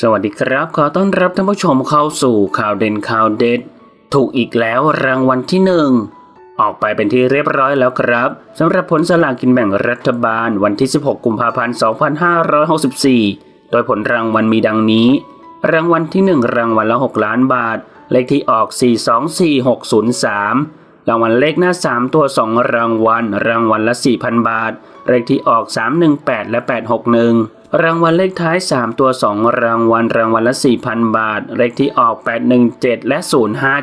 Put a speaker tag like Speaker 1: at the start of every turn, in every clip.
Speaker 1: สวัสดีครับ ขอต้อนรับท่านผู้ชมเข้าสู่ข่าวเด่นข่าวเด็ด ถูกอีกแล้วรางวัลที่หนึ่งออกไปเป็นที่เรียบร้อยแล้วครับสำหรับผลสลากกินแบ่งรัฐบาลวันที่ 16 กุมภาพันธ์ 2564 โดยผลรางวัลมีดังนี้ รางวัลที่ 1 รางวัลละ 6 ล้านบาท เลขที่ออก 424603 รางวัลเลขหน้า 3 ตัว 2 รางวัล รางวัลละ 4,000 บาท เลขที่ออก 318 และ 861 รางวัลเลขท้าย 3 ตัว 2 รางวัล รางวัลละ 4,000 บาท เลขที่ออก 817 และ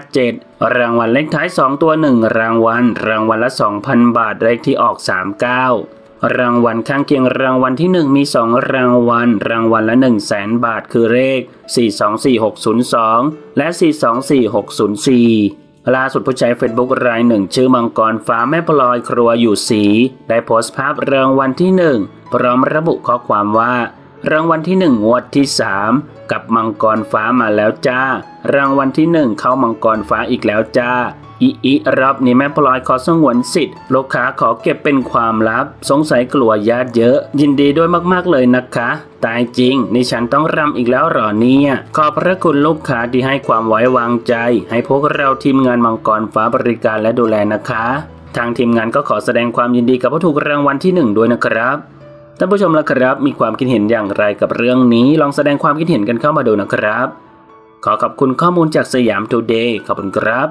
Speaker 1: 057 รางวัลเลขท้าย 2 ตัว 1 รางวัล รางวัลละ 2,000 บาท เลขที่ออก 39รางวัลข้างเคียงรางวัลที่ 1 มี 2 รางวัล รางวัลละ 1 0 0 0 0แสนบาทคือเลข 424602 และ 424604 ล่าสุดผู้ใช้เฟซบุ๊กรายหนึ่ง ชื่อมังกรฟ้าแม่พลอยครัวอยู่สี ได้โพสต์ภาพรางวัลที่1พร้อมระบุข้อความว่า รางวัลที่1งวดที่ 3 กับมังกรฟ้ามาแล้วจ้า รางวัลที่ 1 เข้ามังกรฟ้าอีกแล้วจ้าอีอีรอบนี้แม่พลอยขอสงวนสิทธิ์ลูกค้าขอเก็บเป็นความลับ สงสัยกลัวญาติเยอะ ยินดีด้วยมากๆเลยนะคะ ตายจริง นี่ฉันต้องรำอีกแล้วหรอเนี่ย ขอบพระคุณลูกค้าที่ให้ความไว้วางใจ ให้พวกเราทีมงานมังกรฟ้าบริการและดูแลนะคะ ทางทีมงานก็ขอแสดงความยินดีกับผู้ถูกรางวัลที่หนึ่งด้วยนะครับ ท่านผู้ชมละครับ มีความคิดเห็นอย่างไรกับเรื่องนี้ ลองแสดงความคิดเห็นกันเข้ามาดูนะครับ ขอขอบคุณข้อมูลจากสยามทูเดย์ขอบคุณครับ